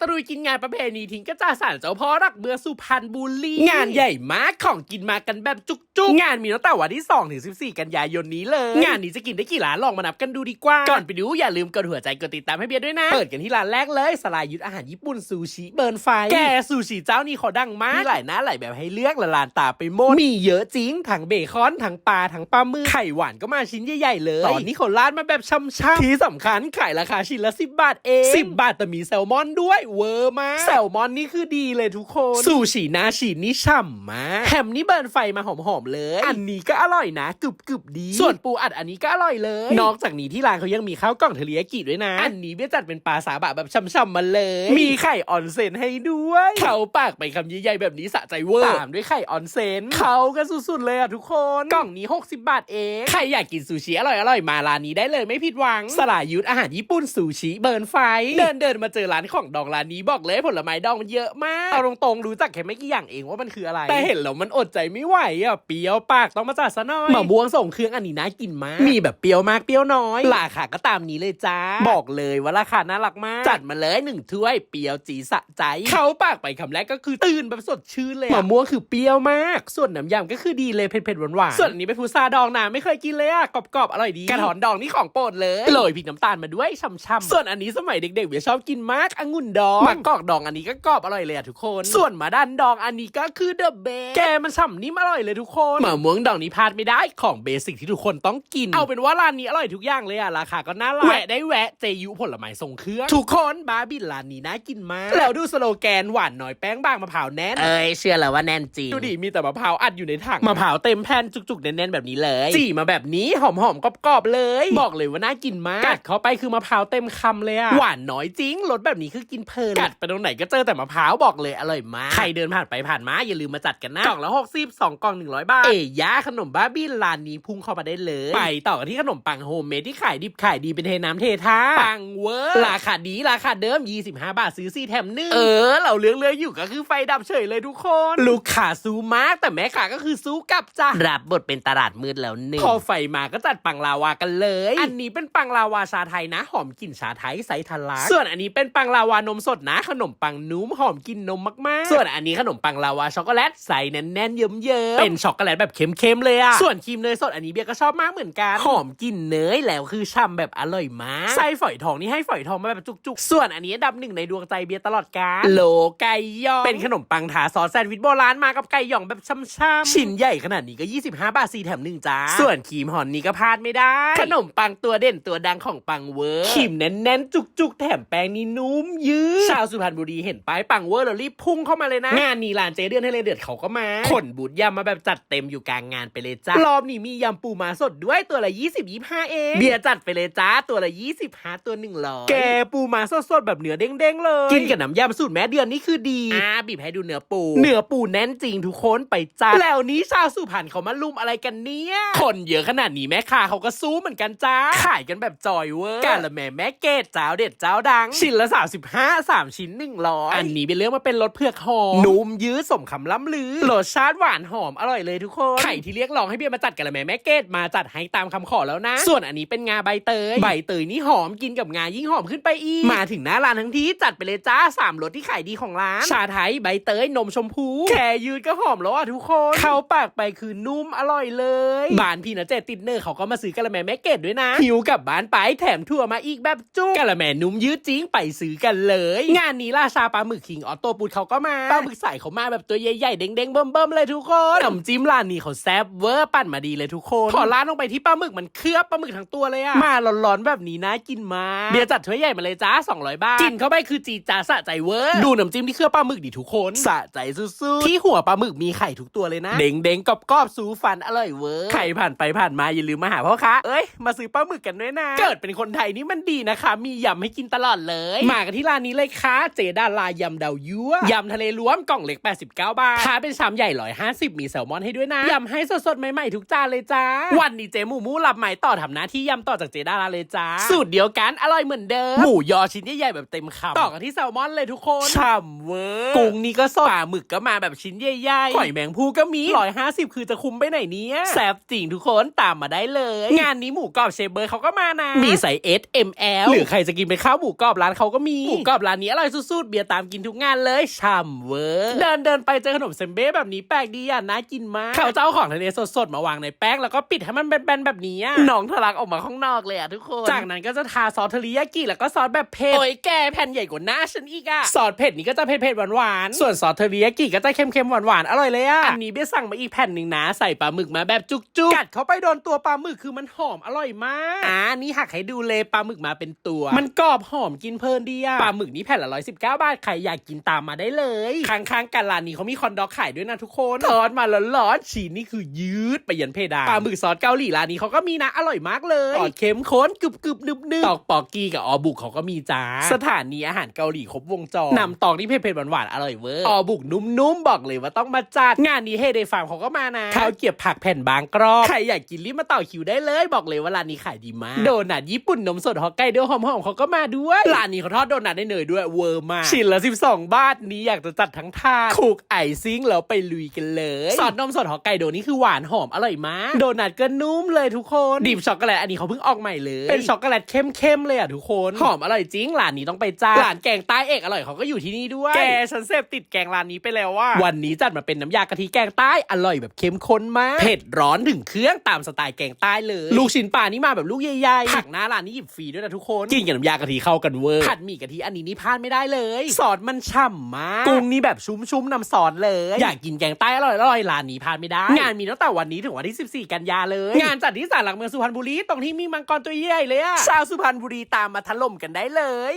ตะลุยกินงานประเพณีทิ้งกระจาสารเจ้าพ่อรักเมืองสุพรรณบุรี งานใหญ่มากของกินมากันแบบจุกๆงานมีตั้งแต่วันที่2ถึง14 กันยายนนี้เลย งานนี้จะกินได้กี่ร้านลองมานับกันดูดีกว่า ก่อนไปดูอย่าลืมกดหัวใจกดติดตามให้เบียร์ด้วยนะ เปิดกันที่ร้านแรกเลยสลายยุทธอาหารญี่ปุ่นซูชิเบิร์นไฟ แกซูชิเจ้านี่เขาดังมากมีหลายหน้าหลายแบบให้เลือกละลานตาไปหมด มีเยอะจริงทั้งเบคอนทั้งปลาทั้งปลาหมึกไข่หวานก็มาชิ้นใหญ่ๆเลยตอนนี้เขาราดมาแบบช่ำๆที่สำคัญขายราคาชิ้นละ10บาทเอง10บาทแต่มีแซลมอนด้วยเวอร์มากแซลมอนนี่คือดีเลยทุกคนซูชินาชินี่ฉ่ำมากแฮมนี่เบิร์นไฟมาหอมๆเลย อันนี้ก็อร่อยนะกรึบๆดี ส่วนปูอัดอันนี้ก็อร่อยเลย นอกจากนี้ที่ร้านเขายังมีข้าวกล่องเทริยากิด้วยนะ อันนี้เบี้ยจัดเป็นปลาสาบะแบบช่ำๆมาเลย มีไข่ออนเซนให้ด้วยเขาปากไปคำใหญ่ๆแบบนี้สะใจเวอร์ตามด้วยไข่ออนเซนเขากันสุดๆเลยอะทุกคนกล่องนี้ 60 บาทเองใครอยากกินซูชิอร่อยๆมาร้านนี้ได้เลยไม่ผิดหวังสลายุทธอาหารญี่ปุ่นซูชิเบิร์นไฟ เดินเดินๆมาเจอร้านของดองร้านนี้บอกเลยผลไม้ดองมันเยอะมากเอาตรงๆรู้จักแค่ไม่กี่อย่างเองว่ามันคืออะไร แต่เห็นแล้วมันอดใจไม่ไหวอะเปรี้ยวปากต้องมาจัดซะหน่อยมะม่วงส่งเครื่องอันนี้น่ากินมาก มีแบบเปรี้ยวมากเปรี้ยวน้อยราคาก็ตามนี้เลยจ้าบอกเลยว่าราคาน่ารักมากจัดมาเลยหนึ่งถ้วยเปรี้ยวจีสะใจ เขาปากไปคำแรกก็คือตื่นแบบสดชื่นเลยอะมะม่วงคือเปรี้ยวมาก ส่วนน้ำยำก็คือดีเลยเผ็ดๆหวานๆส่วนอันนี้เป็นพุทราดองนะไม่เคยกินเลยอะกรอบๆอร่อยดีกระถอนดองนี่ของโปรดเลยโรยพริกน้ำตาลมาด้วยช่ำๆส่วนอันนี้สมัยเด็กๆเบียชอบกินมากองุ่นดองมะกอกดองอันนี้ก็กรอบอร่อยเลยอะทุกคน ส่วนมะดันดองอันนี้ก็คือเดอะเบสแกมันฉ่ำนิ่มอร่อยเลยทุกคนมะม่วงดองนี้พลาดไม่ได้ของเบสิกที่ทุกคนต้องกิน เอาเป็นว่าร้านนี้อร่อยทุกอย่างเลยอะราคาก็น่ารักแวะได้แวะเจยุผลไม้ทรงเครื่องทุกคนบาร์บินร้านนี้น่ากินมากแล้วดูสโลแกนหวานน้อยแป้งบางมะพร้าวแน่นเอ้ยเชื่อแล้วว่าแน่นจริงดูดิมีแต่มะพร้าวอัดอยู่ในถังมะพร้าวเต็มแผ่นจุกๆแน่นๆแบบนี้เลยจี่มาแบบนี้หอมๆกรอบๆเลย บอกเลยว่าน่ากินมากกัดเข้าไปคือมะพร้าวเต็มคำเลยอะหวานน้อยจริงรสแบบนี้คือกินเพลินกัดไปตรงไหนก็เจอแต่มะพร้าวบอกเลยอร่อยมาก ใครเดินผ่านไปผ่านมาอย่าลืมมาจัดกันนะกล่องละ60สองกล่อง100บาท เอ้ยยาขนมบ้าบินร้านนี้พุ่งเข้ามาได้เลย ไปต่อกันที่ขนมปังโฮมเมดที่ขายดิบขายดีเป็นเทน้ำเทท่าปังเวอร์ราคาดีราคาเดิม 25 บาทซื้อ4แถมหนึ่งเออ เราเลือกเลือกอยู่ก็คือไฟดับเฉยเลยทุกคน ลูกค้าสู้มากแต่แม่ค้าก็คือสู้กลับจ้ะรับบทเป็นตลาดมืดแล้วหนึ่งพอไฟมาก็จัดปังลาวากันเลย อันนี้เป็นปังลาวาชาไทยนะ หอมกลิ่นชาไทยไซส์ทะลักส่วนอันนี้เป็นปังลาวานมสดนะ ขนมปังนุ่มหอมกลิ่นนมมากๆ ส่วนอันนี้ขนมปังลาวาช็อกโกแลตใส่แน่นๆเยิ้มๆเป็นช็อกโกแลตแบบเค็มๆเลยอะส่วนครีมเนยสดอันนี้เบียร์ก็ชอบมากเหมือนกัน หอมกลิ่นเนยแล้วคือช่ำแบบอร่อยมากไส้ฝอยทองนี่ให้ฝอยทองมาแบบจุกๆ ส่วนอันนี้อันดับหนึ่งในดวงใจเบียร์ตลอดกาลโลไก่ย่องเป็นขนมปังถาซอสแซนด์วิชโบราณมากับไก่หย่องแบบช่ำๆชิ้นใหญ่ขนาดนี้ก็ 25 บาทสี่แถมหนึ่งจ้าส่วนครีมหอนนี่ก็พลาดไม่ได้ ขนมปังตัวเด่นตัวดังของปังเวอร์ครีมแน่นๆจุกๆ แถมแป้งนี่นุ่มยืดชาวสุพรรณบุรีเห็นป้ายปังเวอร์แล้วรีบพุ่งเข้ามาเลยนะ งานนี้ร้านเจเดือนให้เลยเดือดเขาก็มา ขนบูธยำมาแบบจัดเต็มอยู่กลางงานไปเลยจ้ารอบนี้มียำปูม้าสดด้วยตัวละ 20 25 เอง เบียร์จัดไปเลยจ้าตัวละ 20หาตัว100แกปูม้าสดๆแบบเนื้อเด้งๆเลย กินกับน้ำยำสูตรแม่เดือนนี่คือดีอ่าบีบให้ดูเนื้อปู เนื้อปูแน่นจริงทุกคนไปจ้าแล้วนี้ชาวสุพรรณเขามาลุมอะไรกันเนี่ยคนเยอะขนาดนี้แม่ค้าเขาก็สู้เหมือนกันจ้าขายกันแบบจอยเวอร์กาละแม่แม่เกดเจ้าเด็ดเจ้าดัง ชิ้นละ35 3ชิ้น100อันนี้เป็นเรื่องมาเป็นรสเผือกหอมนุ่มยืดสมคำล่ำลือรสชาติหวานหอมอร่อยเลยทุกคน ไข่ที่เรียกร้องให้เบียร์มาจัดกันละแม่แม่เกดมาจัดให้ตามคำขอแล้วนะ ส่วนอันนี้เป็นงาใบเตย ใบเตยนี่หอมกินกับงายิ่งหอมขึ้นไปอีก มาถึงหน้าร้านทั้งทีจัดไปเลยจ้าสามรสที่ขายดีของร้าน ชาไทยใบเตยนมชมพู แค่ยืดก็หอมแล้วอะทุกคน เข้าปากไปคือนุ่มอร่อยเลยบ้านพี่นะเจติดเนอร์เขาก็มาซื้อกะละแมแม่เกดด้วยนะหิวกลับบ้านไปแถมถั่วมาอีกแบบจุกกะละแมนุ่มยืดจริงไปซื้อกันเลยงานนี้ราชาปลาหมึกคิงออโต้ปูดเขาก็มาปลาหมึกใส่เขามาแบบตัวใหญ่ๆเด้งๆเบิ่มๆเลยทุกคนน้ำจิ้มร้านนี้เขาแซ่บเวอร์ปั่นมาดีเลยทุกคนพอร้านลงไปที่ปลาหมึกมันเคลือบปลาหมึกทั้งตัวเลยอะมาร้อนๆแบบนี้นะกินมาเบียร์จัดถ้วยใหญ่มาเลยจ้า200บาทกินเข้าไปคือจีดจ้าสะใจเวอร์ดูน้ำจิ้มที่เคลือบปลาหมึกดิทุกคนสะใจสุดๆที่หัวปลาหมึกมีไข่ทุกตัวเลยนะ เด้งๆกรอบๆสูฟันอร่อยเวอร์ใครผ่านไปผ่านมาอย่าลืมมาหาพ่อค้าเอ้ยมาซื้อปลาหมึกกันด้วยนะ เกิดเป็นคนไทยนี่มันดีนะคะ มียำให้กินตลอดเลย มากันที่ร้านนี้เลยค่ะ เจดาลายำดาวยั่วยำทะเลรวมกล่องเล็ก 89 บาทถ้าเป็นชามใหญ่ 150 มีแซลมอนให้ด้วยนะยำให้สดๆ ใหม่ๆ ทุกจานเลยจ้า วันนี้เจหมูมูรับไหมต่อทำหน้าที่ยำต่อจากเจดาลาเลยจ้า สูตรเดียวกันอร่อยเหมือนเดิม หมูยอชิ้นใหญ่ๆแบบเต็มคำต่อกันที่แซลมอนเลยทุกคนฉ่ำเวอร์กุ้งนี่ก็สดปลาหมึกก็มาแบบชิ้นใหญ่ๆหอยแมงภูก็มี150 คือจะคุ้มไปไหนเนี้ยแซ่บจริงทุกคนตามมาได้เลย งานนี้หมูกรอบเชฟเบอร์เขาก็มานะมีไซส์ S M L หรือใครจะกินเป็นข้าวหมูกรอบร้านเขาก็มีหมูกรอบรับร้านนี้อร่อยสุดๆ เบียร์ตามกินทุกงานเลยช่ำเวอร์เดินเดินไปเจอขนมเซมเบ้แบบนี้แปลกดีอะน่ากินมาก เขาจะเอาของทะเลสดๆ มาวางในแป้งแล้วก็ปิดให้มันแบนๆแบบนี้อะน้องทะลักออกมาข้างนอกเลยอะทุกคน จากนั้นก็จะทาซอสเทริยากิแล้วก็ซอสแบบเผ็ดโอ้ยแกแผ่นใหญ่กว่าหน้าฉันอีกอะซอสเผ็ดนี่ก็จะเผ็ดๆหวานๆส่วนซอสเทริยากิก็จะเค็มๆหวานๆอร่อยเลยอะอันนี้เบียร์สั่งมาอีกแผ่นหนึ่งนะใส่ปลาหมึกมาแบบจุกๆกัดเข้าไปโดนตัวปลาหมึกคือมันหอมอร่อยมากอ่านี่หักให้ดูเลยปลาหมึกมาเป็นตัว มันกรอบหอมกินเพลินดีอะปลาหมึกนี่แผ่นละร้อยสิบเก้าบาท ใครอยากกินตามมาได้เลยข้างๆกันร้านนี้เขามีคอนดอกขายด้วยนะทุกคนทอดมาร้อนๆชีนี่คือยืดไปยันเพดานปลาหมึกซอสเกาหลีร้านนี้เขาก็มีนะอร่อยมากเลยซอสเข้มข้นกรึบกรึบๆนึบนึบตอกปอกกีกับออบุกเขาก็มีจ้าสถานีอาหารเกาหลีครบวงจรนำตอกนี่เผ็ดๆหวานๆอร่อยเวอร์ออบุกนุ่มๆบอกเลยว่าต้องมาจัดงานนี้เฮเดฟาร์มเขาก็มานะข้าวเกรียบผักแผ่นบางกรอบใครอยากกินรีบมาต่อคิวได้เลยบอกเลยว่าร้านนี้ขายดีมาก โดนัทญี่ปุ่นนมสดฮอกไกโดหอมๆเขาก็มาด้วยร้านนี้เขาทอดโดนัทได้เนยด้วยเวอร์มากชิ้นละ 12 บาทนี้อยากจะจัดทั้งทานคลุกไอซิ่งแล้วไปลุยกันเลยซอสนมสดฮอกไกโดนี่คือหวานหอมอร่อยมาก โดนัทก็นุ่มเลยทุกคนดิบช็อกโกแลตอันนี้เขาเพิ่งออกใหม่เลยเป็นช็อกโกแลตเข้มๆเลยอะทุกคนหอมอร่อยจริงร้านนี้ต้องไปจ้าร้านแกงใต้เอกอร่อยเขาก็อยู่ที่นี่ด้วยแกฉันเสพติดแกงร้านนี้ไปแล้วว่า วันนี้จัดมาเป็นน้ำยากะทิแกงใต้อร่อยแบบเข้มข้นมากเผ็ดร้อนถึงเครื่องตามสไตล์แกงใต้เลยลูกชิ้นปลานี่มาแบบลูกใหญ่ๆผักหน้าร้านนี้หยิบฟรีด้วยนะทุกคนกินกับน้ำยากะทิเข้ากันเวอร์ผัดหมี่กะทิอันนี้นี่พลาดไม่ได้เลย ซอสมันฉ่ำมากกุ้งนี่แบบชุ่มๆน้ำซอสเลย อยากกินแกงใต้อร่อยๆร้านนี้พลาดไม่ได้ งานมีตั้งแต่วันนี้ถึงวันที่ 14 กันยาเลย งานจัดที่ศาลหลักเมืองสุพรรณบุรีตรงที่มีมังกรตัวใหญ่เลยอะชาวสุพรรณบุรีตามมาถล่มกันได้เลย